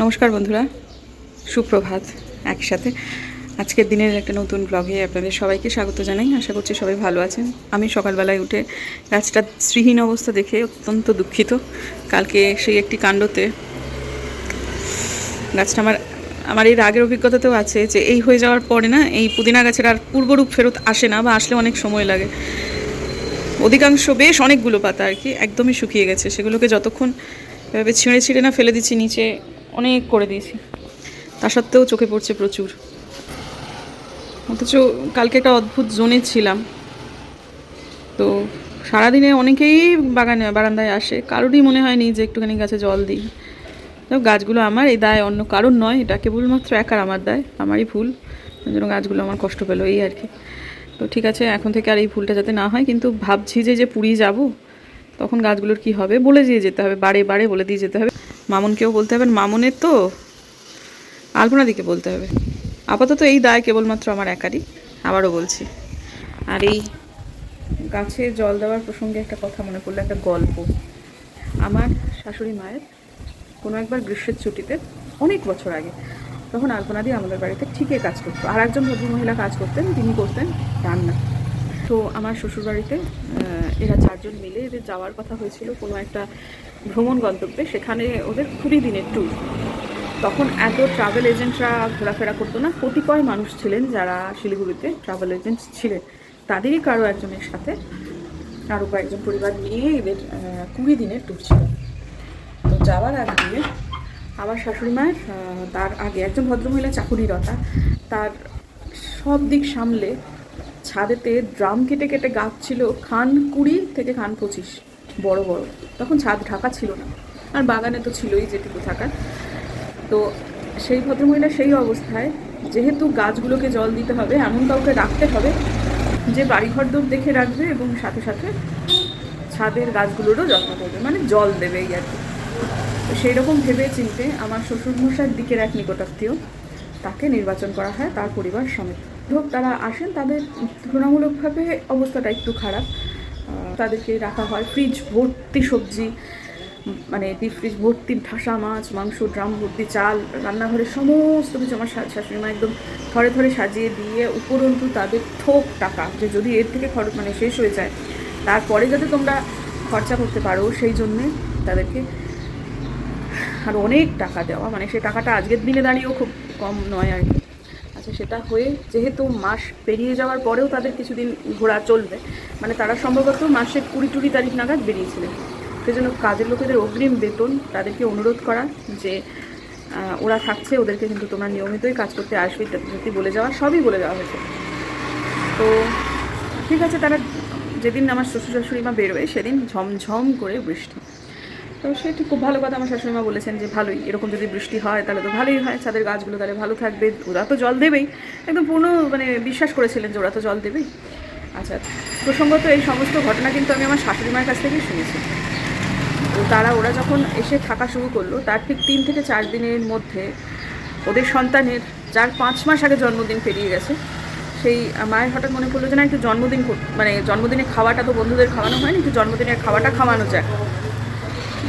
নমস্কার বন্ধুরা, সুপ্রভাত একসাথে। আজকের দিনের একটা নতুন ব্লগে আপনাদের সবাইকে স্বাগত জানাই। আশা করছি সবাই ভালো আছেন। আমি সকালবেলায় উঠে গাছটা শ্রীহীন অবস্থা দেখে অত্যন্ত দুঃখিত। কালকে সেই একটি কাণ্ডতে গাছটা আমার আমার এর আগের অভিজ্ঞতাতেও আছে যে এই হয়ে যাওয়ার পরে না, এই পুদিনা গাছের আর পূর্বরূপ ফেরত আসে না বা আসলে অনেক সময় লাগে। অধিকাংশ বেশ অনেকগুলো পাতা আর কি একদমই শুকিয়ে গেছে। সেগুলোকে যতক্ষণ এভাবে ছিঁড়ে ছিঁড়ে না ফেলে দিচ্ছি, নিচে অনেক করে দিয়েছি। তা সত্ত্বেও চোখে পড়ছে প্রচুর। অথচ কালকে একটা অদ্ভুত জোনে ছিলাম। তো সারাদিনে অনেকেই বাগানে, বারান্দায় আসে। কারোরই মনে হয়নি যে একটুখানি গাছে জল দিই। তো গাছগুলো আমার, এই দায় অন্য কারণ নয়। এটা কেবলমাত্র একার আমার দায়, আমারই ভুল। জন্য গাছগুলো আমার কষ্ট পেল, এই আর কি। তো ঠিক আছে, এখন থেকে আর এই ভুলটা যাতে না হয়, কিন্তু ভাবছি যে যে পুরী যাব, তখন গাছগুলোর কি হবে? বলে দিয়ে যেতে হবে, বারে বারে বলে দিয়ে যেতে হবে। মামুনকেও বলতে হবে, মামুনের তো আলপনাদিকে বলতে হবে। আপাতত এই দায় কেবলমাত্র আমার একারই, আবারও বলছি। আর এই গাছে জল দেওয়ার প্রসঙ্গে একটা কথা মনে পড়ল, একটা গল্প। আমার শাশুড়ি মায়ের কোনো একবার গ্রীষ্মের ছুটিতে অনেক বছর আগে তখন আলপনা দিয়ে আমাদের বাড়িতে ঠিকই কাজ করতো। আর একজন ভদ্রমহিলা কাজ করতেন, তিনি করতেন রান্না। তো আমার শ্বশুরবাড়িতে এরা চারজন মিলে এদের যাওয়ার কথা হয়েছিল। কোনো একটা ভ্রমণ গন্তব্যে, সেখানে ওদের কুড়ি দিনের ট্যুর তখন এত ট্রাভেল এজেন্টরা ঘোরাফেরা করতো না। কতিপয় মানুষ ছিলেন যারা শিলিগুড়িতে ট্রাভেল এজেন্ট ছিলেন। তাদেরই কারও একজনের সাথে আরও কয়েকজন পরিবার নিয়ে এদের কুড়ি দিনের ট্যুর ছিল। তো যাওয়ার আগে দিয়ে আমার শাশুড়ি মায়ের তার আগে একজন ভদ্রমহিলা চাকুরিরতা তার সব দিক সামলে ছাদেতে ড্রাম কেটে কেটে গাছ ছিল খান কুড়ি থেকে খান পঁচিশ। বড় বড়। তখন ছাদ ঢাকা ছিল না। আর বাগানে তো ছিলই যেটুকু থাকার। তো সেই ভদ্রমহিলা সেই অবস্থায়, যেহেতু গাছগুলোকে জল দিতে হবে, এমন কাউকে রাখতে হবে, যে বাড়িঘর দূর দেখে রাখবে এবং সাথে সাথে ছাদের গাছগুলোরও যত্ন করবে। মানে জল দেবে এই আর কি। তো সেই রকম ভেবে চিনতে আমার শ্বশুরমশাইয়ের দিকের এক নিকটাত্মীয় তাকে নির্বাচন করা হয়। তার পরিবার সমেত। হোক, তারা আসেন, তাদের তুলনামূলকভাবে অবস্থাটা একটু খারাপ। তাদেরকে রাখা হয়। ফ্রিজ ভর্তি সবজি মানে ডিপ ফ্রিজ ভর্তি ঠাসা মাছ, মাংস, ড্রাম ভর্তি চাল, রান্নাঘরের সমস্ত কিছু আমার শাশুড়ি মা একদম থরে থরে সাজিয়ে দিয়ে উপরন্তু তাদের থোক টাকা, যে যদি এর থেকে খরচ মানে শেষ হয়ে যায়, তারপরে যাতে তোমরা খরচা করতে পারো, সেই জন্যে তাদেরকে আর অনেক টাকা দেওয়া। মানে সেই টাকাটা আজকের দিনে দাঁড়িয়েও খুব কম নয় আর কি। সেটা হয়ে যেহেতু মাস পেরিয়ে যাওয়ার পরেও তাদের কিছুদিন ঘোরা চলবে মানে তারা সম্ভবত মাসের কুড়ি টুড়ি তারিখ নাগাদ বেরিয়েছিলেন। সেজন্য কাজের লোকেদের অগ্রিম বেতন তাদেরকে অনুরোধ করা যে ওরা থাকছে, ওদেরকে কিন্তু তোমরা নিয়মিতই কাজ করতে আসবে যদি বলে যাওয়া, সবই বলে দেওয়া হয়েছে। তো ঠিক আছে, তারা যেদিন আমার শ্বশুর শাশুড়ি মা বেরোয়, সেদিন ঝমঝম করে বৃষ্টি। তো সেটি খুব ভালো কথা আমার শাশুড়ি মা বলেছেন যে ভালোই, এরকম যদি বৃষ্টি হয় তাহলে তো ভালোই হয়, ছাদের গাছগুলো তাহলে ভালো থাকবে, ওরা তো জল দেবেই। একদম পূর্ণ মানে বিশ্বাস করেছিলেন যে ওরা তো জল দেবেই। আচ্ছা প্রসঙ্গত এই সমস্ত ঘটনা কিন্তু আমি আমার শাশুড়ি মায়ের কাছ থেকেই শুনেছি। তো তারা, ওরা যখন এসে থাকা শুরু করল, তার ঠিক তিন থেকে চার দিনের মধ্যে ওদের সন্তানের, যার পাঁচ মাস আগে জন্মদিন পেরিয়ে গেছে, সেই মায়ের হঠাৎ মনে পড়ল যে না, একটু জন্মদিন মানে জন্মদিনে খাওয়াটা তো বন্ধুদের খাওয়ানো হয়নি, একটু জন্মদিনের খাওয়াটা খাওয়ানো যায়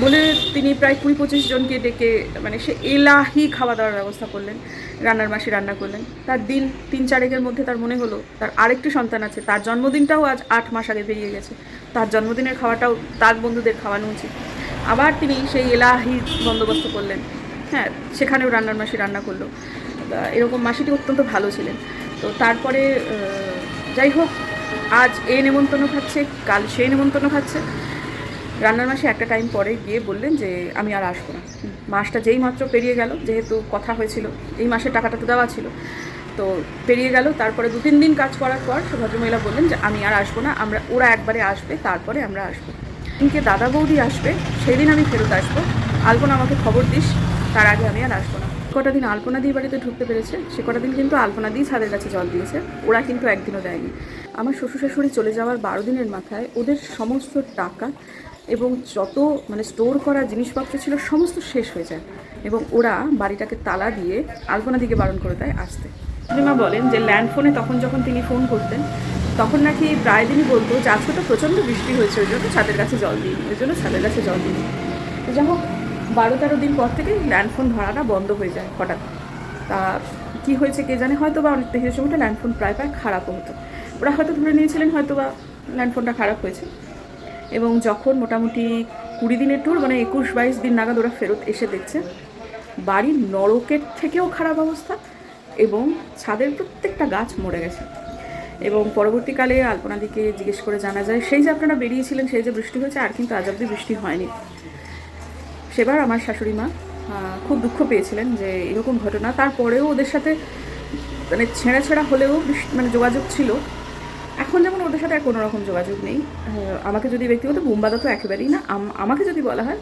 বলে তিনি প্রায় কুড়ি পঁচিশ জনকে ডেকে মানে সে এলাহি খাওয়া দাওয়ার ব্যবস্থা করলেন, রান্নার মাসি রান্না করলেন। তার দিন তিন চারেকের মধ্যে তার মনে হলো, তার আরেকটি সন্তান আছে, তার জন্মদিনটাও আজ আট মাস আগে বেরিয়ে গেছে। তার জন্মদিনের খাওয়াটাও তার বন্ধুদের খাওয়ানো উচিত। আবার তিনি সেই এলাহি বন্দোবস্ত করলেন। হ্যাঁ সেখানেও রান্নার মাসি রান্না করল। এরকম মাসিটি অত্যন্ত ভালো ছিলেন। তো তারপরে যাই হোক, আজ এ নেমন্তন্ন খাচ্ছে, কাল সে নেমন্তন্ন খাচ্ছে। রান্নার মাসে একটা টাইম পরে গিয়ে বললেন যে, আমি আর আসব না। মাসটা যেই মাত্র পেরিয়ে গেল, যেহেতু কথা হয়েছিল, এই মাসের টাকাটা তো দেওয়া ছিল। তো পেরিয়ে গেল, তারপরে দু তিন দিন কাজ করার পর ভদ্রমহিলা বললেন যে, আমি আর আসব না, আমরা, ওরা একবারে আসবে, তারপরে আমরা আসব। দিনকে দাদা বৌদি আসবে সেই দিন আমি ফেরত আসব। আলপনা, আমাকে খবর দিস, তার আগে আমি আর আসব না। কটা দিন আলপনা দিয়ে বাড়িতে ঢুকতে পেরেছে, সে কটা দিন কিন্তু আলপনা দিয়ে ছাদের কাছে জল দিয়েছে, ওরা কিন্তু একদিনও দেয়নি। আমার শ্বশুর শাশুড়ি চলে যাওয়ার বারো দিনের মাথায় ওদের সমস্ত টাকা এবং যত মানে স্টোর করা জিনিসপত্র ছিল সমস্ত শেষ হয়ে যায় এবং ওরা বাড়িটাকে তালা দিয়ে আলপনা দিকে বারণ করে দেয় আসতে। পূর্ণিমা বলেন যে ল্যান্ড ফোনে তখন যখন তিনি ফোন করতেন, তখন নাকি প্রায় দিনই বলতো যে, আজকে তো প্রচণ্ড বৃষ্টি হয়েছে, ওই জন্য ছাদের কাছে জল দিই ওই জন্য ছাদের কাছে জল দিই তো যাই হোক বারো তেরো দিন পর থেকে ল্যান্ড ফোন ধরাটা বন্ধ হয়ে যায় হঠাৎ। তা কী হয়েছে কে জানে হয়তো বা অনেক সেই ল্যান্ড ফোন প্রায় প্রায় খারাপও হতো। ওরা হয়তো ধরে নিয়েছিলেন হয়তো বা ল্যান্ড ফোনটা খারাপ হয়েছে। এবং যখন মোটামুটি কুড়ি দিনের ট্যুর মানে একুশ বাইশ দিন নাগাদ ওরা ফেরত এসে দেখছে। বাড়ির নরকের থেকেও খারাপ অবস্থা এবং ছাদের প্রত্যেকটা গাছ মরে গেছে। এবং পরবর্তীকালে আলপনাদিকে জিজ্ঞেস করে জানা যায়, সেই যে আপনারা বেরিয়েছিলেন, সেই যে বৃষ্টি হয়েছে, আর কিন্তু আজ অব্দি বৃষ্টি হয়নি। সেবার আমার শাশুড়ি মা খুব দুঃখ পেয়েছিলেন যে এরকম ঘটনা। তারপরেও ওদের সাথে মানে ছেঁড়া ছেঁড়া হলেও মানে যোগাযোগ ছিল। এখন যেমন ওদের সাথে আর কোনো রকম যোগাযোগ নেই আমাকে যদি ব্যক্তিগত বোমবাদা তো একেবারেই না আমাকে যদি বলা হয়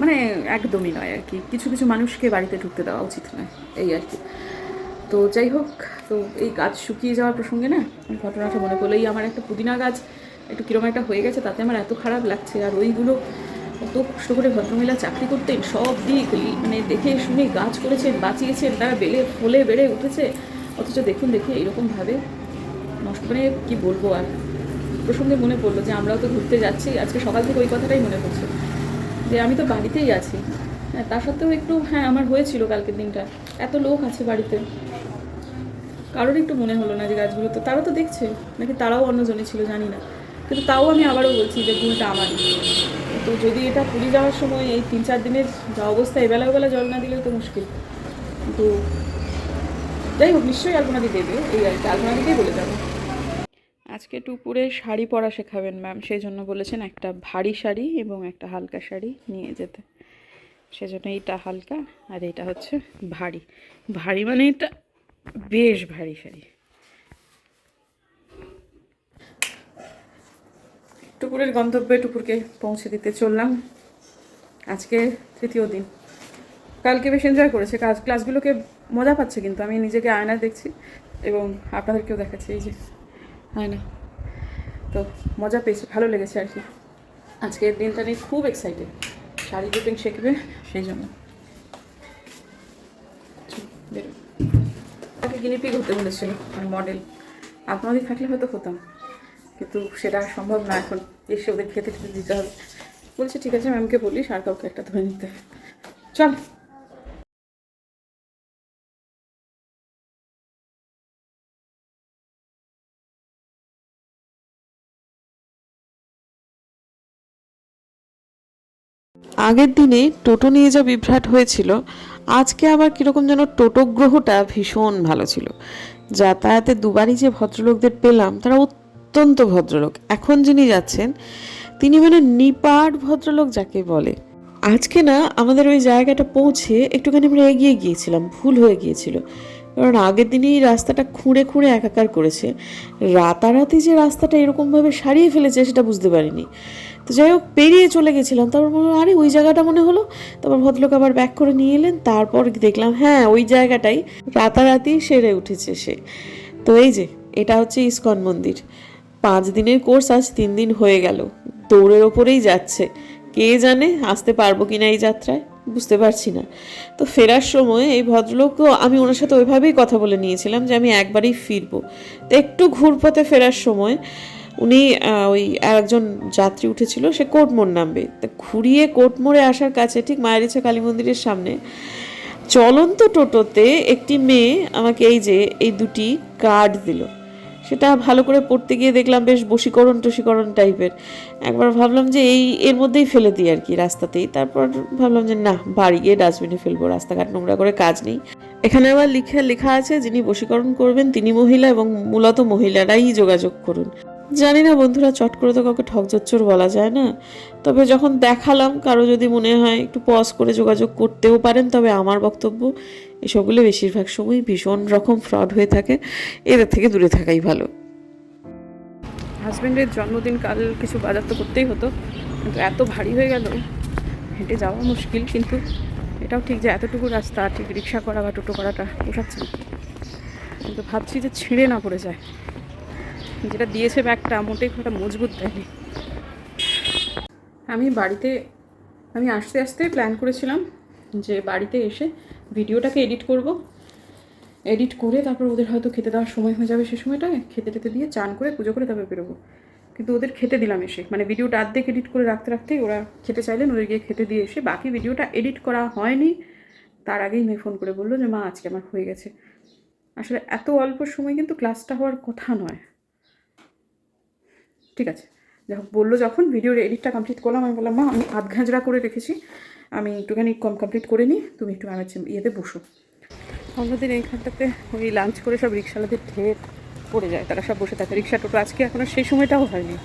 মানে একদমই নয় আর কি। কিছু কিছু মানুষকে বাড়িতে ঢুকতে দেওয়া উচিত নয়, এই আর কি। তো যাই হোক, তো এই গাছ শুকিয়ে যাওয়ার প্রসঙ্গে না ঘটনাটা মনে এই আমার একটা পুদিনা গাছ একটু কিরম একটা হয়ে গেছে, তাতে আমার এত খারাপ লাগছে। আর ওইগুলো কত কষ্ট করে ভদ্রমহিলা চাকরি করতেন, সব দিক মানে দেখে শুনে গাছ করেছেন, বাঁচিয়েছেন, তারা বেলে, ফলে বেড়ে উঠেছে। অথচ দেখুন, দেখে এরকমভাবে নষ্ট মানে কি বলব আর? প্রসঙ্গে মনে পড়ল যে আমরাও তো ঘুরতে যাচ্ছি, আজকে সকাল থেকে ওই কথাটাই মনে পড়ছে। যে আমি তো বাড়িতেই আছি। হ্যাঁ তা সত্ত্বেও একটু হ্যাঁ আমার হয়েছিল কালকের দিনটা। এত লোক আছে বাড়িতে। কারোর একটু মনে হলো না যে গাছগুলো তো, তারা তো দেখছে, নাকি তারাও অন্যজনে ছিল, জানি না। কিন্তু তাও আমি আবারও বলছি যে ভুলটা আমারই। তো যদি এটা পুরী যাওয়ার সময় এই তিন চার দিনের যা অবস্থা, এবেলা ওবেলা জল না দিলেও তো মুশকিল। কিন্তু যাই হোক, নিশ্চয়ই আলপনাদি দেবে, এই আর কি আলপনাদিকেই বলে যাব। আজকে টুপুরে শাড়ি পরা শেখাবেন ম্যাম। সেই জন্য বলেছেন একটা ভারী শাড়ি এবং একটা হালকা শাড়ি নিয়ে যেতে। সেজন্য এইটা হালকা আর এইটা হচ্ছে ভারী। ভারী মানে এটা বেশ ভারী শাড়ি। টুপুরের গন্তব্যে টুপুরকে পৌঁছে দিতে চললাম। আজকে তৃতীয় দিন। কালকে বেশ এনজয় করেছে। কাজ ক্লাসগুলোকে মজা পাচ্ছে কিন্তু। আমি নিজেকে আয়না দেখছি এবং আপনাদেরকেও দেখাচ্ছি এই যে আয়না তো মজা পেয়েছে, ভালো লেগেছে আর কি। আজকের দিনটা নিয়ে খুব এক্সাইটেড শাড়ি ড্রিপিং শিখবে সেই জন্য। তাকে গিনিপিগ হতে বলেছিল মডেল আপনাদের থাকলে হয়তো হতাম, কিন্তু সেটা সম্ভব না এখন। এসে ওদের খেতে খেতে দিতে হবে। বলছে, ঠিক আছে ম্যামকে বলিস, আর কাউকে একটা ধরে নিতে চল। আগের দিনে টোটো নিয়ে যা বিভ্রাট হয়েছিল, আজকে আবার কীরকম যেন টোটো গ্রহটা ভীষণ ভালো ছিল। যাতায়াতে দুবারই যে ভদ্রলোকদের পেলাম, তারা অত্যন্ত ভদ্রলোক। এখন যিনি যাচ্ছেন, তিনি মানে নিপাট ভদ্রলোক যাকে বলে। আজকে না, আমাদের ওই জায়গাটা পৌঁছে একটুখানি আমরা এগিয়ে গিয়েছিলাম, ভুল হয়ে গিয়েছিল। কারণ আগের দিনই রাস্তাটা খুঁড়ে খুঁড়ে একাকার করেছে। রাতারাতি যে রাস্তাটা এরকমভাবে সারিয়ে ফেলেছে, সেটা বুঝতে পারিনি। তো যাই হোক পেরিয়ে চলে গেছিলাম। তারপর মনে আরে, ওই জায়গাটা মনে হলো? তারপর ভদ্রলোক আবার ব্যাক করে নিয়ে এলেন। তারপর দেখলাম হ্যাঁ ওই জায়গাটাই। রাতারাতি সেরে উঠেছে সে। তো এই যে, এটা হচ্ছে ইস্কন মন্দির। পাঁচ দিনের কোর্স আজ তিন দিন হয়ে গেল। দৌড়ের ওপরেই যাচ্ছে। কে জানে আসতে পারব কিনা এই যাত্রায়? বুঝতে পারছি না। তো ফেরার সময় এই ভদ্রলোকও, আমি ওনার সাথে ওইভাবেই কথা বলে নিয়েছিলাম যে, আমি একবারই ফিরবো। তো একটু ঘুরপথে ফেরার সময় উনি ওই একজন যাত্রী উঠেছিল, সে কোটমোড় নামবে। তা ঘুরিয়ে কোটমোড়ে আসার কাছে ঠিক মায়ের ইচ্ছা কালী মন্দিরের সামনে চলন্ত টোটোতে একটি মেয়ে আমাকে এই যে, এই দুটি কার্ড দিল। সেটা ভালো করে পড়তে গিয়ে দেখলাম বেশ বশীকরণ টসীকরণ টাইপের। একবার ভাবলাম যে এই, এর মধ্যেই ফেলে দিই আর কি রাস্তাতেই। তারপর ভাবলাম যে না, বাড়ি গিয়ে ডাস্টবিনে ফেলব, রাস্তাঘাট নোংরা করে কাজ নেই। এখানে আবার লিখে, লেখা আছে, যিনি বশীকরণ করবেন তিনি মহিলা এবং মূলত মহিলারাই যোগাযোগ করুন। জানি না বন্ধুরা, চট করে তো কাউকে ঠকজচ্চর বলা যায় না। তবে যখন দেখালাম, কারও যদি মনে হয় একটু পজ করে যোগাযোগ করতেও পারেন, তবে আমার বক্তব্য এসবগুলো বেশিরভাগ সময় ভীষণ রকম ফ্রড হয়ে থাকে। এদের থেকে দূরে থাকাই ভালো। হাজব্যান্ডের জন্মদিন কাল কিছু বাজার তো করতেই হতো, কিন্তু এত ভারী হয়ে গেল, হেঁটে যাওয়া মুশকিল, কিন্তু এটাও ঠিক যে এতটুকু রাস্তা, ঠিক রিক্সা করা বা টোটো করাটা পোষাচ্ছে কিন্তু ভাবছি যে ছিঁড়ে না পড়ে যায়। যেটা দিয়েছে ব্যাগটা, মোটেই খুব একটা মজবুত দেয়নি। আমি বাড়িতে, আমি আস্তে আস্তে প্ল্যান করেছিলাম যে বাড়িতে এসে ভিডিওটাকে এডিট করব। এডিট করে তারপর ওদের হয়তো খেতে দেওয়ার সময় হয়ে যাবে সে সময়টায় খেতে টেতে দিয়ে চান করে, পুজো করে তারপর বেরোবো। কিন্তু ওদের খেতে দিলাম এসে। মানে ভিডিওটা অর্ধেক এডিট করে রাখতে রাখতেই ওরা খেতে চাইলেন, ওদের গিয়ে খেতে দিয়ে এসে। বাকি ভিডিওটা এডিট করা হয়নি। তার আগেই মেয়ে ফোন করে বলল যে, মা, আজকে আমার হয়ে গেছে। আসলে এত অল্প সময় কিন্তু ক্লাসটা হওয়ার কথা নয়। ঠিক আছে। যখন বলল যখন ভিডিওর এডিটটা কমপ্লিট করলাম, আমি বললাম, মা, আমি আধ ঘাঁজরা করে রেখেছি। আমি একটুখানি কম কমপ্লিট করে নিই, তুমি একটু চেম- ইয়েতে বসো। অন্যদিন এইখানটাতে ওই লাঞ্চ করে সব রিক্সাওয়ালাদের ঢের পড়ে যায়, তারা সব বসে থাকে। রিক্সা টোটো আজকে এখনও সেই সময়টাও হয়নি।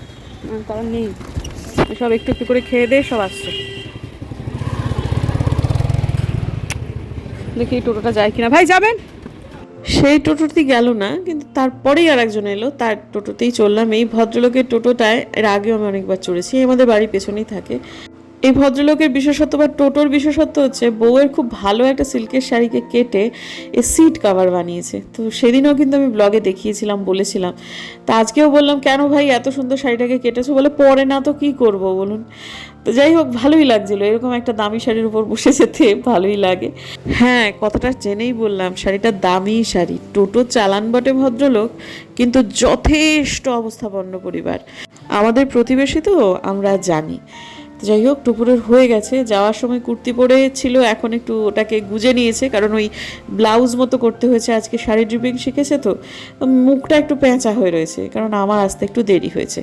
কারণ নেই। সব একটু একটু করে খেয়ে দিয়ে সব আসছে। দেখি টোটোটা যায় কিনা। ভাই, যাবেন? সেই টোটোতে গেল না, কিন্তু তারপরেই আর একজন এলো, তার টোটোতেই চললাম। এই ভদ্রলোকের টোটোটায় এর আগেও আমি অনেকবার চড়েছি আমাদের বাড়ির পেছনেই থাকে। এই ভদ্রলোকের বিশেষত্ব বা টোটোর বিশেষত্ব হচ্ছে বউয়ের খুব ভালো একটা সিল্কের শাড়িকে কেটে এ সিট কাভার বানিয়েছে। তো সেদিনও কিন্তু আমি ব্লগে দেখিয়েছিলাম, বলেছিলাম। তা আজকেও বললাম, কেন ভাই এত সুন্দর শাড়িটাকে কেটেছো? বলে, পরে না তো কি করব বলুন। তো যাই হোক, ভালোই লাগছিল। এরকম একটা দামি শাড়ির উপর বসে যেতে ভালোই লাগে। হ্যাঁ কথাটা জেনেই বললাম, শাড়িটা দামি শাড়ি। টোটো চালান বটে ভদ্রলোক, কিন্তু যথেষ্ট অবস্থাপন্ন পরিবার। আমাদের প্রতিবেশী তো আমরা জানি। যাই হোক, দুপুরের হয়ে গেছে। যাওয়ার সময় কুর্তি পরে ছিল, এখন একটু ওটাকে গুজে নিয়েছে, কারণ ওই ব্লাউজ মতো করতে হয়েছে, আজকে শাড়ি ড্রিপিং শিখেছে তো। মুখটা একটু পেঁচা হয়ে রয়েছে, কারণ আমার আসতে একটু দেরি হয়েছে।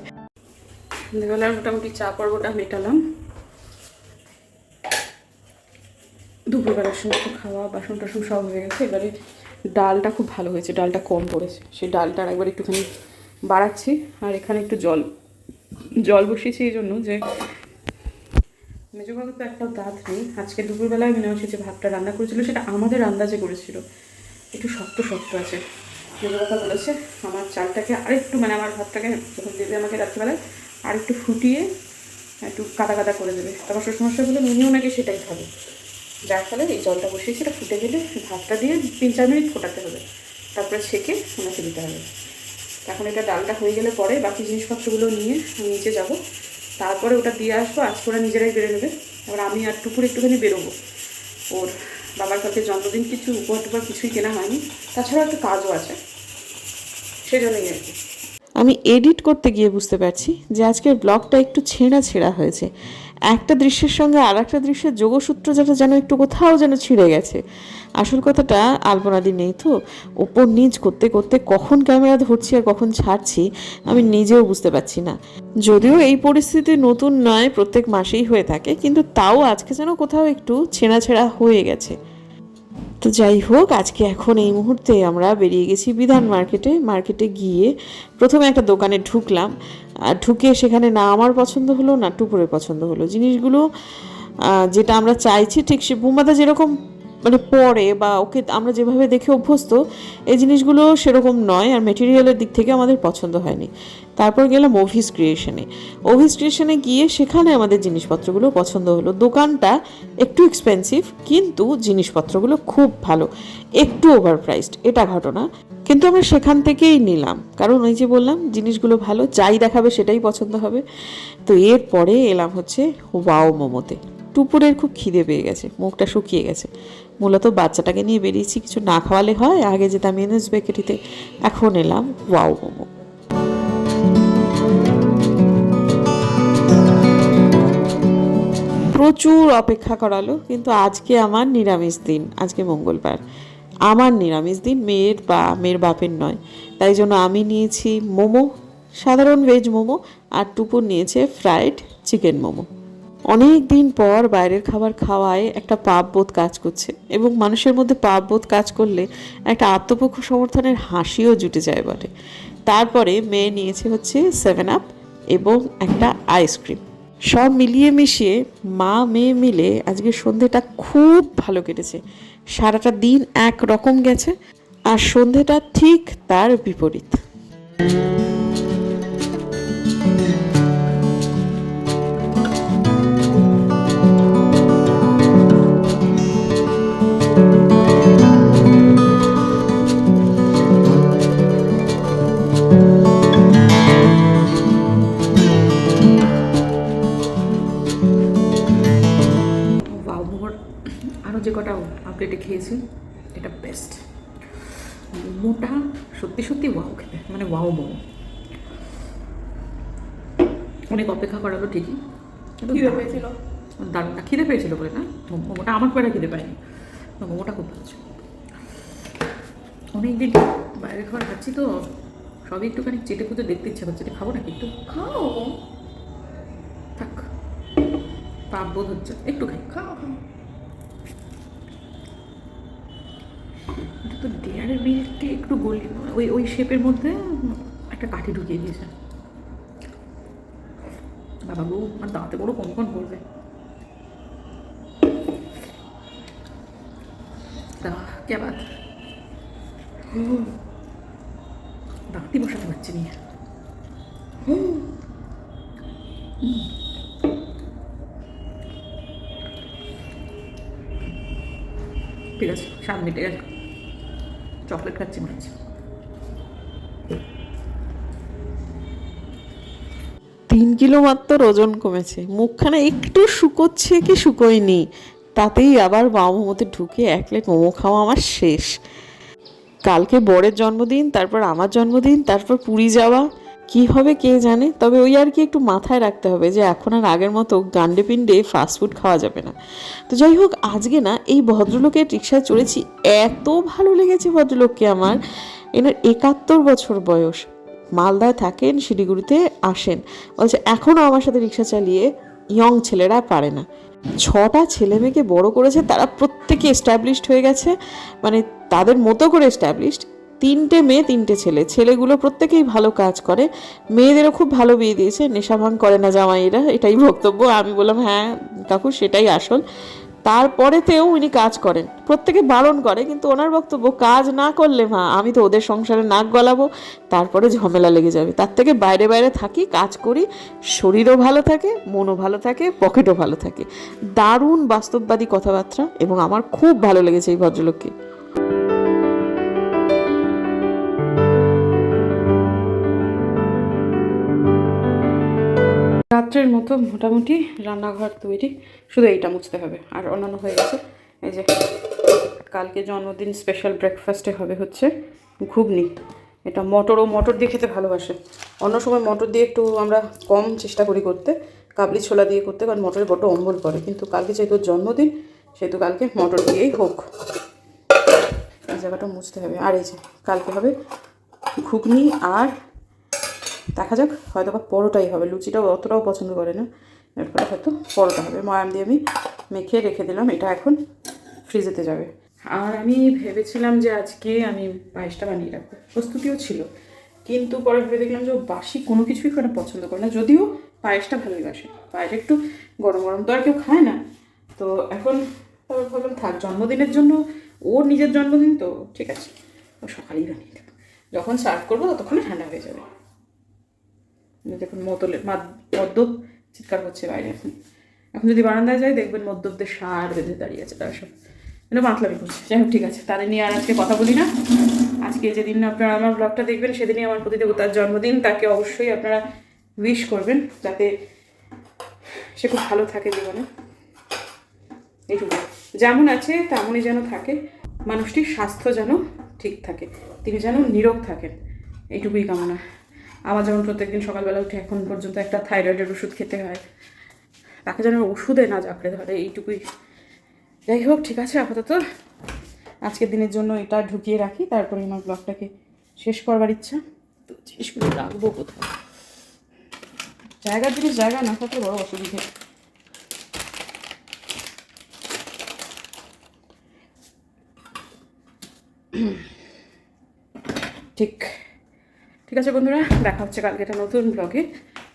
সন্ধ্যেবেলার মোটামুটি চা পর্বটা মেটালাম। দুপুরবেলার সমস্ত খাওয়া, বাসন টাসন সব হয়ে গেছে। এবারে ডালটা খুব ভালো হয়েছে, ডালটা কম পড়েছে। সেই ডালটার একবার একটুখানি বাড়াচ্ছি, আর এখানে একটু জল জল বসিয়েছি এই জন্য যে মেজবাবু তো একটা দাঁত নেই। আজকে দুপুরবেলায় মিনামসি যে ভাতটা রান্না করেছিল, সেটা আমাদের আন্দাজে করেছিল। একটু শক্ত শক্ত আছে। মেজবাবু বলেছে, আমার চালটাকে আরেকটু মানে আমার ভাতটাকে যখন দেবে আমাকে রাত্রিবেলায়, আরেকটু ফুটিয়ে, একটু কাদা কাদা করে দেবে। তারপর শ্বশুরমশাই বলে উনিও নাকি সেটাই খাবে। যার ফলে এই জলটা বসিয়েছি, এটা ফুটে গেলে ভাতটা দিয়ে তিন চার মিনিট ফোটাতে হবে। তারপরে ছেঁকে ওনাকে দিতে হবে। এখন এটা ডালটা হয়ে গেলে পরে বাকি জিনিসপত্রগুলো নিয়ে নিচে যাব। তারপরে ওটা দিয়ে আসব আজকে ওরা নিজেরাই বেড়ে নেবে। এবার আমি আর টুকুর একটুখানি বেরোবো। ওর বাবার কাছে জন্মদিন, কিছু উপহার টুপার কিছুই কেনা হয়নি। তাছাড়া একটা কাজও আছে। সেজন্যই আর কি। আমি এডিট করতে গিয়ে বুঝতে পারছি যে আজকের ব্লগটা একটু ছেঁড়া ছেঁড়া হয়েছে। একটা দৃশ্যের সঙ্গে আর একটা দৃশ্যের যোগসূত্র যেটা যেন একটু কোথাও যেন ছিঁড়ে গেছে। আসল কথাটা আলপনাদি নেই তো। ওপর নিচ করতে করতে কখন ক্যামেরা ধরছি আর কখন ছাড়ছি আমি নিজেও বুঝতে পারছি না। যদিও এই পরিস্থিতি নতুন নয়, প্রত্যেক মাসেই হয়ে থাকে, কিন্তু তাও আজকে যেন কোথাও একটু ছেঁড়া ছেঁড়া হয়ে গেছে। তো যাই হোক, আজকে এখন এই মুহূর্তে আমরা বেরিয়ে গেছি বিধান মার্কেটে। মার্কেটে গিয়ে প্রথমে একটা দোকানে ঢুকলাম। আর ঢুকে সেখানে না আমার পছন্দ হলো, না টুপুরের পছন্দ হলো। জিনিসগুলো যেটা আমরা চাইছি, ঠিক সে বুমাদা যেরকম মানে পরে বা ওকে আমরা যেভাবে দেখে অভ্যস্ত, এই জিনিসগুলো সেরকম নয় আর মেটেরিয়ালের দিক থেকে আমাদের পছন্দ হয়নি। তারপর গেলাম অভিস ক্রিয়েশনে অভিস ক্রিয়েশনে গিয়ে সেখানে আমাদের জিনিসপত্রগুলো পছন্দ হলো। দোকানটা একটু এক্সপেন্সিভ কিন্তু জিনিসপত্রগুলো খুব ভালো। একটু ওভার প্রাইসড এটা ঘটনা। কিন্তু আমরা সেখান থেকেই নিলাম। কারণ ওই যে বললাম, জিনিসগুলো ভালো, যাই দেখাবে সেটাই পছন্দ হবে। তো এরপরে এলাম হচ্ছে ওয়াও মোমোতে টুপুরের খুব খিদে পেয়ে গেছে, মুখটা শুকিয়ে গেছে। মূলত বাচ্চাটাকে নিয়ে বেরিয়েছি, কিছু না খাওয়ালে হয়, আগে যেতাম এনএস বেকারিতে এখন এলাম ওয়াও মোমো। প্রচুর অপেক্ষা করালো, কিন্তু আজকে আমার নিরামিষ দিন, আজকে মঙ্গলবার। আমার নিরামিষ দিন মেয়ের বা মেয়ের বাপের নয়, তাই জন্য আমি নিয়েছি মোমো, সাধারণ ভেজ মোমো, আর টুপুর নিয়েছে ফ্রাইড চিকেন মোমো। অনেক দিন পর বাইরের খাবার খাওয়ায় একটা পাপ বোধ কাজ করছে এবং মানুষের মধ্যে পাপ বোধ কাজ করলে একটা আত্মপক্ষ সমর্থনের হাসিও জুটে যায় বটে। তারপরে মেয়ে নিয়েছে হচ্ছে সেভেন আপ এবং একটা আইসক্রিম সব মিলিয়ে মিশিয়ে মা, মেয়ে মিলে আজকে সন্ধেটা খুব ভালো কেটেছে। সারাটা দিন এক রকম গেছে আর সন্ধেটা ঠিক তার বিপরীত। আরও যে কটা আপডেটে খেয়েছি এটা বেস্ট মোমোটা সত্যি সত্যি ওয়াও খেতে মানে ওয়াও মোমো অনেক অপেক্ষা করালো ঠিকই। খিদে পেয়েছিল। দারুণ। না খিদে পেয়েছিল বলে না। মোমোটা আমার একটা খিদে পায়নি। মোমোটা খুব ভালো ছিল। অনেকদিন বাইরে খাবার খাচ্ছি তো সবই একটুখানি চেটে কুটে দেখতে ইচ্ছা করছে। এটা খাব নাকি একটু? খাও। থাক। পাপ বোধ হচ্ছে। একটু খাই। খাও খাও। তো দেয়ালের মিল্ককে একটু গলি ওই ওই শেপের মধ্যে একটা কাঠি ঢুকিয়ে দিয়েছে। বাবা গো আর দাঁতে বড় কম কম করবে। তা, কে বাদ? দাঁতই বসাতে পারছি নিয়ে চকলেট খাচ্ছি তিন কিলো মাত্র ওজন কমেছে। মুখখানা একটু শুকোচ্ছে কি শুকোয়নি? তাতেই আবার বাবা মতে ঢুকে এক প্লেট মোমো খাওয়া আমার শেষ। কালকে বরের জন্মদিন, তারপর আমার জন্মদিন, তারপর পুরী যাওয়া কি হবে কে জানে? তবে ওই আর কি একটু মাথায় রাখতে হবে যে এখন আর আগের মতো গান্ডে পিন্ডে ফাস্টফুড খাওয়া যাবে না। তো যাই হোক, আজকে না এই ভদ্রলোকের রিক্সায় চড়েছি, এত ভালো লেগেছে ভদ্রলোককে আমার। এনার একাত্তর বছর বয়স। মালদায় থাকেন, শিলিগুড়িতে আসেন। বলছে এখনও আমার সাথে রিক্সা চালিয়ে ইয়ং ছেলেরা পারে না। ছটা ছেলে মেয়েকে বড় করেছে, তারা প্রত্যেকে এস্টাবলিশড হয়ে গেছে। মানে তাদের মতো করে এস্টাবলিশড তিনটে মেয়ে, তিনটে ছেলে। ছেলেগুলো প্রত্যেকেই ভালো কাজ করে। মেয়েদেরও খুব ভালো বিয়ে দিয়েছে। নেশা ভাঙ করে না জামাইরা এটাই বক্তব্য। আমি বললাম হ্যাঁ কাকু, সেটাই আসল। তারপরেতেও উনি কাজ করেন। প্রত্যেকে বারণ করে, কিন্তু ওনার বক্তব্য, কাজ না করলে মা, আমি তো ওদের সংসারে নাক গলাবো, তারপরে ঝামেলা লেগে যাবে। তার থেকে বাইরে বাইরে থাকি, কাজ করি, শরীরও ভালো থাকে, মনও ভালো থাকে, পকেটও ভালো থাকে। দারুণ বাস্তববাদী কথাবার্তা এবং আমার খুব ভালো লেগেছে এই ভদ্রলোককে। রাত্রের মতো মোটামুটি রান্নাঘর তৈরি। শুধু এইটা মুছতে হবে, আর অন্যান্য হয়ে গেছে। এই যে কালকে জন্মদিন স্পেশাল ব্রেকফাস্টে হবে হচ্ছে ঘুগনি। এটা মটর, ও মটর দিয়ে খেতে ভালোবাসে। অন্য সময় মটর দিয়ে একটু আমরা কম চেষ্টা করি করতে, কাবলি ছোলা দিয়ে করতে, কারণ মটরে বড্ড অম্বল করে কিন্তু কালকে যেহেতু জন্মদিন, সেহেতু কালকে মটর দিয়েই হোক। এই জায়গাটা মুছতে হবে। আর এই যে কালকে হবে ঘুগনি আর দেখা যাক হয়তো বা পরোটাই হবে। লুচিটাও অতটাও পছন্দ করে না। এরপরে হয়তো পরোটা হবে। ময়াম দিয়ে আমি মেখে রেখে দিলাম। এটা এখন ফ্রিজেতে যাবে। আর আমি ভেবেছিলাম যে আজকে আমি পায়েসটা বানিয়ে রাখব। প্রস্তুতিও ছিল। কিন্তু পরে ভেবে দেখলাম যে বাসি কোনো কিছুই করে পছন্দ করে না। যদিও পায়েসটা ভালোই বাসে। পায়েস একটু গরম গরম তো আর কেউ খায় না। তো এখন ভাবলাম, থাক, জন্মদিনের জন্য ওর নিজের জন্মদিন তো ঠিক আছে। ও সকালেই বানিয়ে দেবো। যখন সার্ভ করব ততক্ষণে ঠান্ডা হয়ে যাবে। দেখুন মতলে মদ্যপ চিৎকার করছে বাইরে এখন। এখন যদি বারান্দায় যাই, দেখবেন মদ্যপদের সার বেঁধে দাঁড়িয়ে আছে তারা সব। এটা মাতলামি করছে। যাই হোক, ঠিক আছে। তাদের নিয়ে আর আজকে কথা বলি না। আজকে যেদিন আপনারা আমার ব্লগটা দেখবেন, সেদিনই আমার প্রতিদেবতার জন্মদিন। তাকে অবশ্যই আপনারা উইশ করবেন, যাতে সে খুব ভালো থাকে জীবনে। এইটুকু। যেমন আছে, তেমনই যেন থাকে। মানুষটির স্বাস্থ্য যেন ঠিক থাকে। তিনি যেন নীরব থাকেন। এইটুকুই কামনা। আমার যেমন প্রত্যেকদিন সকালবেলা উঠে এখন পর্যন্ত একটা থাইরয়েডের ওষুধ খেতে হয়, তাকে যেন ওষুধে না জাকড়ে ধরে, এইটুকুই। যাই হোক, ঠিক আছে, আপাতত। আজকের দিনের জন্য এটা ঢুকিয়ে রাখি, তারপরে আমার ব্লগটাকে শেষ করবার ইচ্ছা। তো জিনিসগুলো রাখব কোথায়? জায়গার জিনিস, জায়গা না থাকলে বড় অসুবিধে। ঠিক। ঠিক আছে বন্ধুরা, দেখা হচ্ছে কালকে একটা নতুন ব্লগে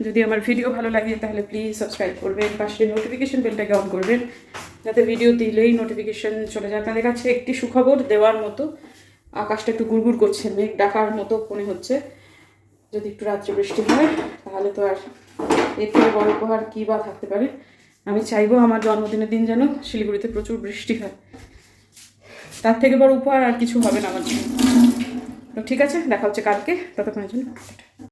যদি আমার ভিডিও ভালো লাগে, তাহলে প্লিজ সাবস্ক্রাইব করবেন, পাশে নোটিফিকেশন বেলটাকে অন করবেন। যাতে ভিডিও দিলেই নোটিফিকেশন চলে যায়। আপনাদের কাছে একটি সুখবর দেওয়ার মতো, আকাশটা একটু গুড়গুড় করছে, মেঘ ডাকার মতো মনে হচ্ছে। যদি একটু রাত্রে বৃষ্টি হয়, তাহলে তো আর এর থেকে বড় উপহার কী বা থাকতে পারে? আমি চাইব আমার জন্মদিনের দিন যেন শিলিগুড়িতে প্রচুর বৃষ্টি হয়। তার থেকে বড় উপহার আর কিছু হবে না আমার জন্য। তো ঠিক আছে দেখা হচ্ছে কালকে ততক্ষণের জন্য।